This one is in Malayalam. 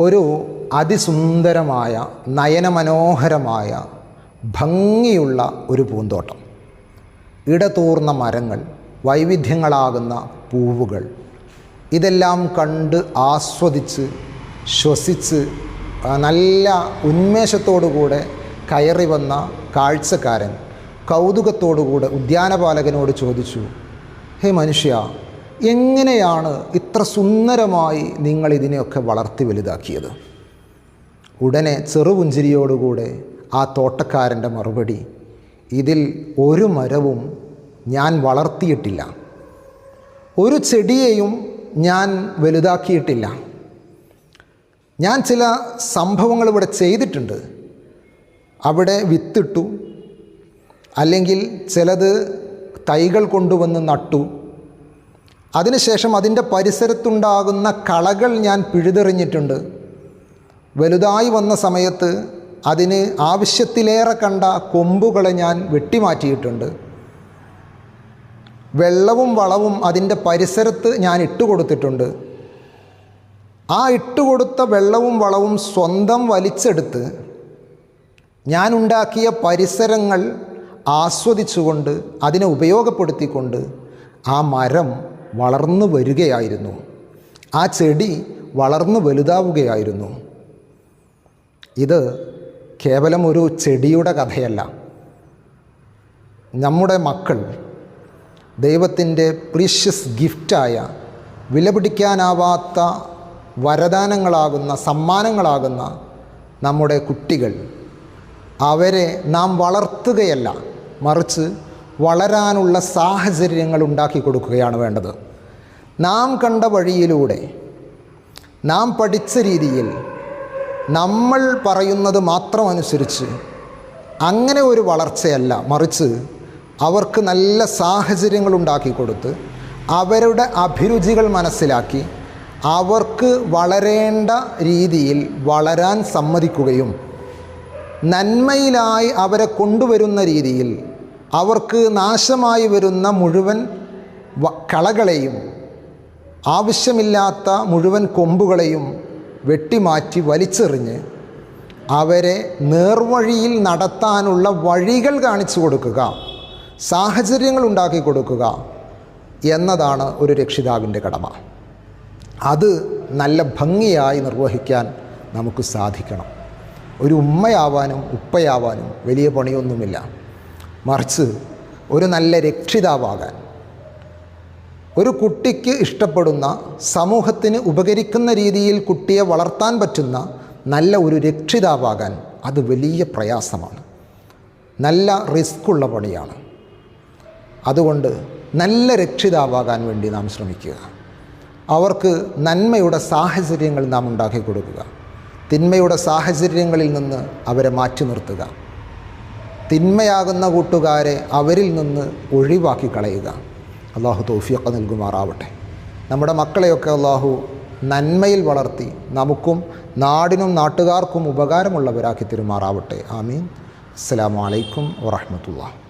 ഒരു അതിസുന്ദരമായ നയനമനോഹരമായ ഭംഗിയുള്ള ഒരു പൂന്തോട്ടം. ഇടതൂർന്ന മരങ്ങൾ വൈവിധ്യങ്ങളാകുന്ന പൂവുകൾ. ഇതെല്ലാം കണ്ട് ആസ്വദിച്ച് ശ്വസിച്ച് നല്ല ഉന്മേഷത്തോടുകൂടെ കയറി വന്ന കാഴ്ചക്കാരൻ കൗതുകത്തോടുകൂടെ ഉദ്യാനപാലകനോട് ചോദിച്ചു ഹേ മനുഷ്യ എങ്ങനെയാണ് ഇത്ര സുന്ദരമായി നിങ്ങൾ ഇതിനെയൊക്കെ വളർത്തി വലുതാക്കിയത്? ഉടനെ ചെറുപുഞ്ചിരിയോടുകൂടെ ആ തോട്ടക്കാരന്റെ മറുപടി ഇതിൽ ഒരു മരവും ഞാൻ വളർത്തിയിട്ടില്ല. ഒരു ചെടിയെയും ഞാൻ വലുതാക്കിയിട്ടില്ല. ഞാൻ ചില സംഭവങ്ങൾ ഇവിടെ ചെയ്തിട്ടുണ്ട്. അവിടെ വിത്തിട്ടു. അല്ലെങ്കിൽ ചിലത് തൈകൾ കൊണ്ടുവന്ന് നട്ടു. അതിനുശേഷം അതിന്റെ പരിസരത്തുണ്ടാകുന്ന കളകൾ ഞാൻ പിഴുതെറിഞ്ഞിട്ടുണ്ട്. വലുതായി വന്ന സമയത്ത് അതിന് ആവശ്യത്തിലേറെ കണ്ട കൊമ്പുകളെ ഞാൻ വെട്ടിമാറ്റിയിട്ടുണ്ട്. വെള്ളവും വളവും അതിന്റെ പരിസരത്ത് ഞാൻ ഇട്ടുകൊടുത്തിട്ടുണ്ട്. ആ ഇട്ടുകൊടുത്ത വെള്ളവും വളവും സ്വന്തം വലിച്ചെടുത്ത് ഞാനുണ്ടാക്കിയ പരിസരങ്ങൾ ആസ്വദിച്ചുകൊണ്ട് അതിനെ ഉപയോഗപ്പെടുത്തിക്കൊണ്ട് ആ മരം വളർന്നു വരികയായിരുന്നു. ആ ചെടി വളർന്നു വലുതാവുകയായിരുന്നു. ഇത് കേവലം ഒരു ചെടിയുടെ കഥയല്ല. നമ്മുടെ മക്കൾ ദൈവത്തിന്റെ പ്രീഷ്യസ് ഗിഫ്റ്റായ വിലപിടിക്കാനാവാത്ത വരദാനങ്ങളാകുന്ന സമ്മാനങ്ങളാകുന്ന നമ്മുടെ കുട്ടികൾ അവരെ നാം വളർത്തുകയല്ല മറിച്ച് വളരാനുള്ള സാഹചര്യങ്ങൾ ഉണ്ടാക്കി കൊടുക്കുകയാണ് വേണ്ടത്. നാം കണ്ട വഴിയിലൂടെ നാം പഠിച്ച രീതിയിൽ നമ്മൾ പറയുന്നത് മാത്രം അനുസരിച്ച് അങ്ങനെ ഒരു വളർച്ചയല്ല മറിച്ച് അവർക്ക് നല്ല സാഹചര്യങ്ങൾ ഉണ്ടാക്കി കൊടുത്ത് അവരുടെ അഭിരുചികൾ മനസ്സിലാക്കി അവർക്ക് വളരേണ്ട രീതിയിൽ വളരാൻ സമ്മതിക്കുകയും നന്മയിലായി അവരെ കൊണ്ടുവരുന്ന രീതിയിൽ അവർക്ക് നാശമായി വരുന്ന മുഴുവൻ കളകളെയും ആവശ്യമില്ലാത്ത മുഴുവൻ കൊമ്പുകളെയും വെട്ടിമാറ്റി വലിച്ചെറിഞ്ഞ് അവരെ നേർവഴിയിൽ നടത്താനുള്ള വഴികൾ കാണിച്ചു കൊടുക്കുക സാഹചര്യങ്ങൾ ഉണ്ടാക്കി കൊടുക്കുക എന്നതാണ് ഒരു രക്ഷിതാവിന്റെ കടമ. അത് നല്ല ഭംഗിയായി നിർവഹിക്കാൻ നമുക്ക് സാധിക്കണം. ഒരു ഉമ്മയാവാനും ഉപ്പയാവാനും വലിയ പണിയൊന്നുമില്ല. മറിച്ച് ഒരു നല്ല രക്ഷിതാവാകാൻ. ഒരു കുട്ടിക്ക് ഇഷ്ടപ്പെടുന്ന സമൂഹത്തിന് ഉപകരിക്കുന്ന രീതിയിൽ കുട്ടിയെ വളർത്താൻ പറ്റുന്ന നല്ല ഒരു രക്ഷിതാവാകാൻ അത് വലിയ പ്രയാസമാണ്. നല്ല റിസ്ക്കുള്ള പണിയാണ്. അതുകൊണ്ട് നല്ല രക്ഷിതാവാകാൻ വേണ്ടി നാം ശ്രമിക്കുക. അവർക്ക് നന്മയുടെ സാഹചര്യങ്ങൾ നാം ഉണ്ടാക്കി കൊടുക്കുക. തിന്മയുടെ സാഹചര്യങ്ങളിൽ നിന്ന് അവരെ മാറ്റി നിർത്തുക. തിന്മയാകുന്ന കൂട്ടുകാരെ അവരിൽ നിന്ന് ഒഴിവാക്കി കളയുക. അള്ളാഹു തോഫിയൊക്കെ നൽകുമാറാവട്ടെ. നമ്മുടെ മക്കളെയൊക്കെ അള്ളാഹു നന്മയിൽ വളർത്തി നമുക്കും നാടിനും നാട്ടുകാർക്കും ഉപകാരമുള്ളവരാക്കി തരുമാറാവട്ടെ. ആമീൻ. അസ്സലാമു അലൈക്കും വറഹ്മത്തുള്ളാഹി.